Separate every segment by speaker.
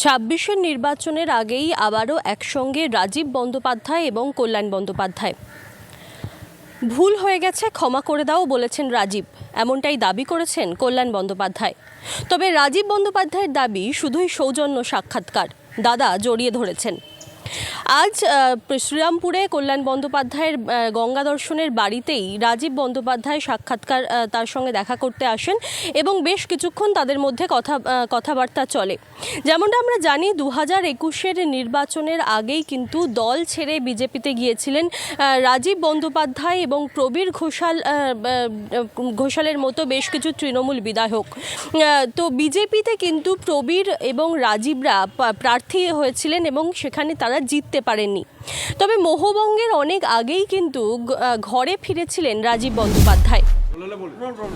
Speaker 1: ছাব্বিশের নির্বাচনের আগেই আবারও একসঙ্গে রাজীব বন্দ্যোপাধ্যায় এবং কল্যাণ বন্দ্যোপাধ্যায়। ভুল হয়ে গেছে, ক্ষমা করে দাও বলেছেন রাজীব। এমনটাই দাবি করেছেন কল্যাণ বন্দ্যোপাধ্যায়। তবে রাজীব বন্দ্যোপাধ্যায়ের দাবি শুধুই সৌজন্য সাক্ষাৎকার। দাদা জড়িয়ে ধরেছেন। আজ শ্রীরামপুরে কল্যাণ বন্দ্যোপাধ্যায়ের গঙ্গা দর্শনের বাড়িতেই রাজীব বন্দ্যোপাধ্যায় সাক্ষাৎকার তার সঙ্গে দেখা করতে আসেন এবং বেশ কিছুক্ষণ তাদের মধ্যে কথা কথাবার্তা চলে। যেমনটা আমরা জানি দু হাজার একুশের নির্বাচনের আগেই কিন্তু দল ছেড়ে বিজেপিতে গিয়েছিলেন রাজীব বন্দ্যোপাধ্যায় এবং প্রবীর ঘোষাল ঘোষালের মতো বেশ কিছু তৃণমূল বিধায়ক। তো বিজেপিতে কিন্তু প্রবীর এবং রাজীবরা প্রার্থী হয়েছিলেন এবং সেখানে তারা জিততে পারেননি। তবে মোহবঙ্গের অনেক আগেই কিন্তু ঘরে ফিরেছিলেন রাজীব বন্দ্যোপাধ্যায়।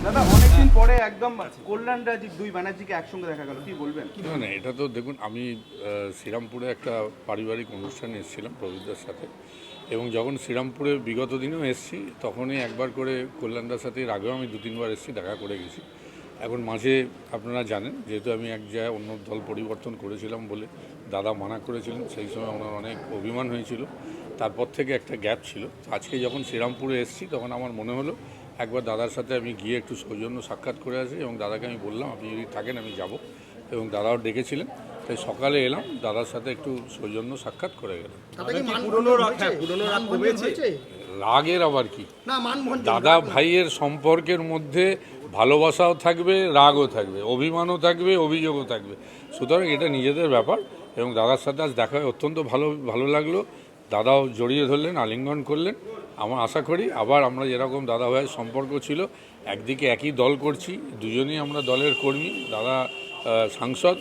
Speaker 2: দাদা অনেকদিন পরে একদম কল্যাণ রাজীব দুই ব্যানার্জিকে একসঙ্গে দেখা গেল কি বলবেন?
Speaker 3: না না এটা তো দেখুন আমি শ্রীরামপুরে একটা পারিবারিক অনুষ্ঠানে এসেছিলাম প্রবীরদার সাথে এবং যখন শ্রীরামপুরে বিগত দিনেও এসেছি তখনই একবার করে কল্যাণদার সাথে এর আগেও আমি দু তিনবার এসেছি দেখা করে গেছি। এখন মাঝে আপনারা জানেন যেহেতু আমি এক জায়গায় অন্য দল পরিবর্তন করেছিলাম বলে দাদা মানা করেছিলেন সেই সময় আমার অনেক অভিমান হয়েছিল। তারপর থেকে একটা গ্যাপ ছিল। আজকে যখন শ্রীরামপুরে এসেছি তখন আমার মনে হলো একবার দাদার সাথে আমি গিয়ে একটু সৌজন্য সাক্ষাৎ করে আসি এবং দাদাকে আমি বললাম আপনি যদি থাকেন আমি যাব। এবং দাদাও ডেকেছিলেন। তাই সকালে এলাম দাদার সাথে একটু সৌজন্য সাক্ষাৎ করে গেলাম।
Speaker 2: হ্যাঁ
Speaker 3: রাগের আবার কি?
Speaker 4: না।
Speaker 3: দাদা ভাইয়ের সম্পর্কের মধ্যে ভালোবাসাও থাকবে রাগও থাকবে অভিমানও থাকবে অভিযোগও থাকবে। সুতরাং এটা নিজেদের ব্যাপার। এবং দাদার সাথে আজ দেখা অত্যন্ত ভালো ভালো লাগল। দাদাও জড়িয়ে ধরলেন আলিঙ্গন করলেন। আমার আশা করি আবার আমরা যেরকম দাদা ভাইয়ের সম্পর্ক ছিল একদিকে একই দল করছি দুজনেই আমরা দলের কর্মী দাদা সাংসদ।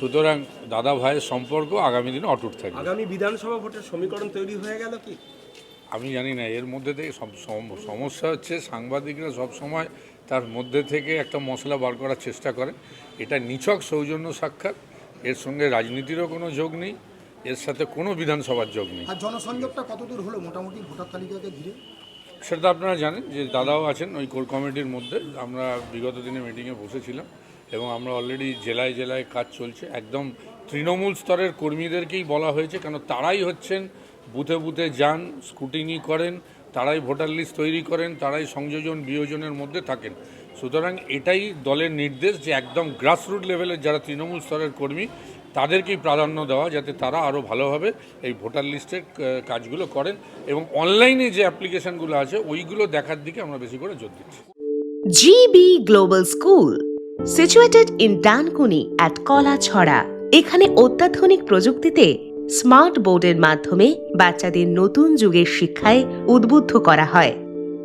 Speaker 3: সুতরাং দাদা ভাইয়ের সম্পর্ক আগামী দিনে অটুট থাকবে।
Speaker 2: আগামী বিধানসভা ভোটের সমীকরণ তৈরি হয়ে গেল কি?
Speaker 3: আমি জানি না এর মধ্যে থেকে সব- সম- সমস্যা হচ্ছে সাংবাদিকরা সব সময় তার মধ্যে থেকে একটা মশলা বার করার চেষ্টা করে এটা নিছক সৌজন্য সাক্ষাৎ। এর সঙ্গে রাজনীতিরও কোনো যোগ নেই এর সাথে কোনো বিধানসভার যোগ নেই।
Speaker 4: আর জনসংযোগটা কতদূর হলো? মোটামুটি ভোটার তালিকাকে ঘিরে?
Speaker 3: সেটা আপনারা জানেন যে দাদাও আছেন ওই কোর কমিটির মধ্যে। আমরা বিগত দিনে মিটিংয়ে বসেছিলাম এবং আমরা অলরেডি জেলায় জেলায় কাজ চলছে। একদম তৃণমূল স্তরের কর্মীদেরকেই বলা হয়েছে কেন তারাই হচ্ছেন বুথে বুথে যান স্কুটিনি করেন তারাই ভোটার লিস্ট তৈরি করেন তারাই সংযোজন বিয়োজনের মধ্যে থাকেন। সুতরাং এটাই দলের নির্দেশ যে একদম গ্রাসরুট লেভেলের যারা তৃণমূল স্তরের কর্মী তাদেরকেই প্রাধান্য দেওয়া যাতে তারা আরও ভালোভাবে এই ভোটার লিস্টের কাজগুলো করেন এবং অনলাইনে যে অ্যাপ্লিকেশনগুলো আছে ওইগুলো দেখার দিকে আমরা বেশি করে জোর দিচ্ছি।
Speaker 5: GB Global School, situated in Dankuni at Kolaছড়া এখানে অত্যাধুনিক প্রযুক্তিতে স্মার্ট বোর্ডের মাধ্যমে বাচ্চাদের নতুন যুগের শিক্ষায় উদ্বুদ্ধ করা হয়।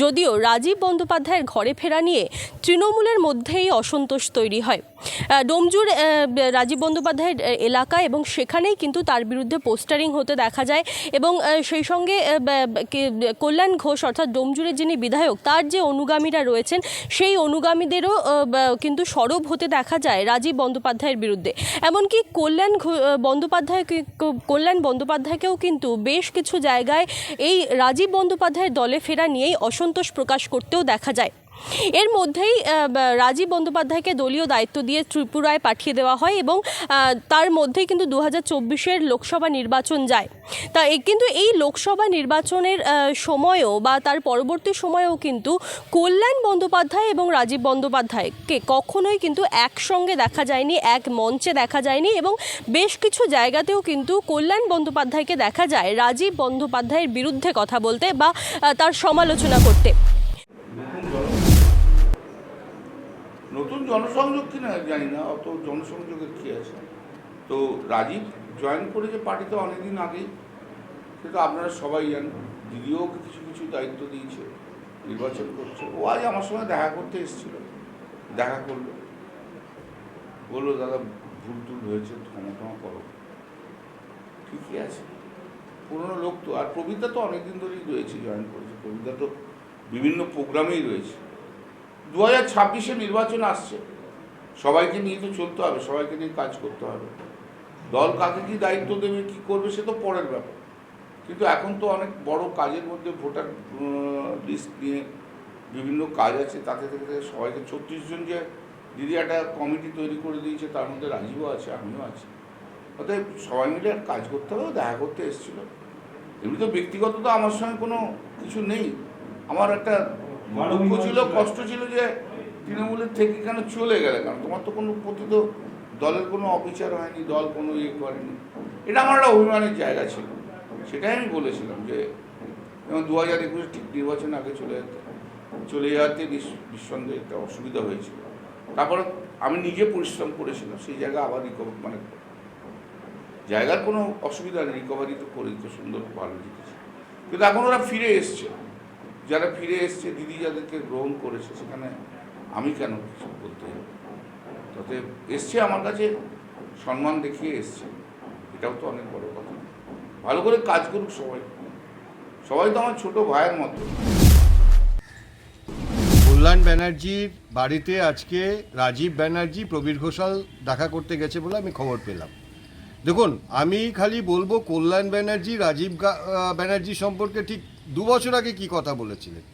Speaker 1: যদিও রাজীব বন্দ্যোপাধ্যায়ের ঘরে ফেরা নিয়ে তৃণমূলের মধ্যেই অসন্তোষ তৈরি হয়। ডোমজুর রাজীব বন্দ্যোপাধ্যায়ের এলাকা এবং সেখানেই কিন্তু তার বিরুদ্ধে পোস্টারিং হতে দেখা যায় এবং সেই সঙ্গে কল্যাণ ঘোষ অর্থাৎ ডোমজুরের যিনি বিধায়ক, তার যে অনুগামীরা রয়েছেন, সেই অনুগামীদেরও কিন্তু সরব হতে দেখা যায় রাজীব বন্দ্যোপাধ্যায়ের বিরুদ্ধে। এমনকি কল্যাণ বন্দ্যোপাধ্যায় কল্যাণ বন্দ্যোপাধ্যায়কেও কিন্তু বেশ কিছু জায়গায় এই রাজীব বন্দ্যোপাধ্যায়ের দলে ফেরা নিয়েই অসন্তোষ প্রকাশ করতেও দেখা যায়। এর মধ্যেই রাজীব বন্দ্যোপাধ্যায়কে দলীয় দায়িত্ব দিয়ে ত্রিপুরায় পাঠিয়ে দেওয়া হয় এবং তার মধ্যেই কিন্তু দু হাজার লোকসভা নির্বাচন যায়। তা কিন্তু এই লোকসভা নির্বাচনের সময়ও বা তার পরবর্তী সময়েও কিন্তু কল্যাণ বন্দ্যোপাধ্যায় এবং রাজীব বন্দ্যোপাধ্যায়কে কখনোই কিন্তু একসঙ্গে দেখা যায়নি, এক মঞ্চে দেখা যায়নি এবং বেশ কিছু জায়গাতেও কিন্তু কল্যাণ বন্দ্যোপাধ্যায়কে দেখা যায় রাজীব বন্দ্যোপাধ্যায়ের বিরুদ্ধে কথা বলতে বা তার সমালোচনা করতে।
Speaker 6: নতুন জনসংযোগ কিনা জানি না, অত জনসংযোগের কী আছে? তো রাজীব জয়েন করেছে পার্টিতে অনেকদিন আগেই, সেটা আপনারা সবাই জানেন। দিদিও কিছু কিছু দায়িত্ব দিয়েছে, নির্বাচন করছে। ও আজ আমার সঙ্গে দেখা করতে এসেছিল, দেখা করল। বলল, দাদা, ভুল টুল হয়েছে, ক্ষমা টমা করো। ঠিকই আছে, পুরনো লোক তো। আর প্রবীরদা তো অনেকদিন ধরেই রয়েছে জয়েন করেছে। প্রবীরদা তো বিভিন্ন প্রোগ্রামেই রয়েছে। দু হাজার ছাব্বিশে নির্বাচন আসছে। সবাইকে নিয়ে তো চলতে হবে, সবাইকে নিয়ে কাজ করতে হবে। দল কাকে কি দায়িত্ব দেবে, কি করবে, সে তো পরের ব্যাপার। কিন্তু এখন তো অনেক বড় কাজের মধ্যে ভোটার লিস্ট নিয়ে বিভিন্ন কাজ আছে, তাতে থেকে সবাইকে ছত্রিশ জন যে দিদি একটা কমিটি তৈরি করে দিয়েছে, তার মধ্যে রাজীবও আছে, আমিও আছি। অতএব সবাই মিলে আর কাজ করতে হবে, দেখা করতে এসেছিল। এমনি তো ব্যক্তিগত তো আমার সঙ্গে কোনো কিছু নেই। আমার একটা দুঃখ ছিল কষ্ট ছিল যে তৃণমূলের থেকে কেন চলে গেলে কেন তোমার তো কোনো প্রতি তো দলের কোনো অবিচার হয়নি দল কোনো ইয়ে করেনি। এটা আমার একটা অভিমানের জায়গা ছিল। সেটাই আমি বলেছিলাম যে যেমন দু হাজার একুশে ঠিক নির্বাচন আগে চলে যেতে চলে যাওয়াতে নিঃস- নিঃসন্দেহে একটা অসুবিধা হয়েছিল। তারপরে আমি নিজে পরিশ্রম করেছিলাম সেই জায়গা আবার রিকভার মানে জায়গার কোনো অসুবিধা নেই রিকভারি তো করে দিতে সুন্দর ভালো জিতেছে। কিন্তু এখন ওরা ফিরে এসছে। যারা ফিরে এসছে, দিদি যাদেরকে গ্রহণ করেছে, সেখানে আমি কেন কিছু বলতে তাতে এসছে আমার কাছে, সম্মান দেখিয়ে এসছে। এটাও তো অনেক বড় কথা। ভালো করে কাজ করুক সবাই। সবাই তো আমার ছোট ভাইয়ের মতো।
Speaker 7: কল্যাণ ব্যানার্জির বাড়িতে আজকে রাজীব ব্যানার্জি, প্রবীর ঘোষাল দেখা করতে গেছে বলে আমি খবর পেলাম। দেখুন, আমি খালি বলব কল্যাণ ব্যানার্জি, রাজীব ব্যানার্জি সম্পর্কে ঠিক দু বছর আগে কি কথা বলেছিলেন?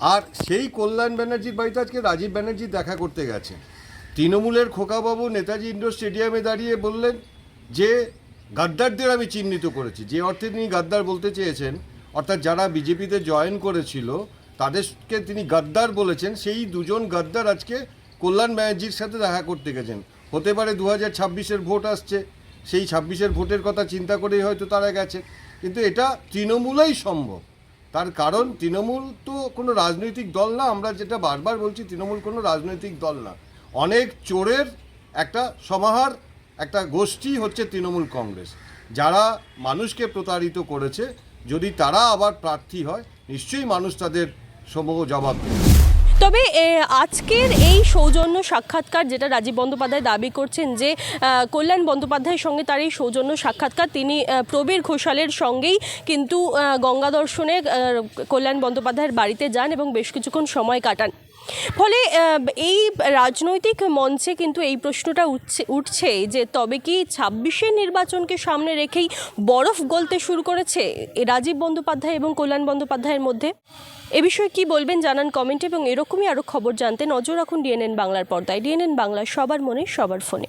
Speaker 7: আর সেই কল্যাণ ব্যানার্জির বাড়িতে আজকে রাজীব ব্যানার্জি দেখা করতে গেছে তৃণমূলের খোকাবাবু নেতাজি ইন্ডোর স্টেডিয়ামে দাঁড়িয়ে বললেন যে, গাদ্দারদের আমি চিহ্নিত করেছি। যে অর্থে তিনি গাদ্দার বলতে চেয়েছেন, অর্থাৎ যারা বিজেপিতে জয়েন করেছিল, তাদেরকে তিনি গাদ্দার বলেছেন। সেই দুজন গাদ্দার আজকে কল্যাণ ব্যানার্জির সাথে দেখা করতে গেছেন। হতে পারে দু হাজার ছাব্বিশের ভোট আসছে। সেই ছাব্বিশের ভোটের কথা চিন্তা করেই হয়তো তারা গেছে কিন্তু এটা তৃণমূলেই সম্ভব। তার কারণ তৃণমূল তো কোনো রাজনৈতিক দল না, আমরা যেটা বারবার বলছি, তৃণমূল কোনো রাজনৈতিক দল না। অনেক চোরের একটা সমাহার, একটা গোষ্ঠী হচ্ছে তৃণমূল কংগ্রেস। যারা মানুষকে প্রতারিত করেছে, যদি তারা আবার প্রার্থী হয়, নিশ্চয়ই মানুষ তাদের সমূহ জবাব দেবে।
Speaker 1: তবে আজকের এই সৌজন্য সাক্ষাৎকার যেটা রাজীব বন্দ্যোপাধ্যায় দাবি করছেন যে কল্যাণ বন্দ্যোপাধ্যায়ের সঙ্গে তার এই সৌজন্য সাক্ষাৎকার তিনি প্রবীর ঘোষালের সঙ্গেই কিন্তু গঙ্গা দর্শনে কল্যাণ বন্দ্যোপাধ্যায়ের বাড়িতে যান এবং বেশ কিছুক্ষণ সময় কাটান। ফলে এই রাজনৈতিক মঞ্চে কিন্তু এই প্রশ্নটা উঠছে যে, তবে কি ছাব্বিশের নির্বাচনকে সামনে রেখেই বরফ গলতে শুরু করেছে রাজীব বন্দ্যোপাধ্যায় এবং কল্যাণ বন্দ্যোপাধ্যায়ের মধ্যে? এ বিষয়ে কি বলবেন জানান কমেন্ট এবং এরকমই আরও খবর জানতে নজর রাখুন ডিএনএন বাংলার পর্দায়। ডিএনএন বাংলা সবার মনে, সবার ফোনে।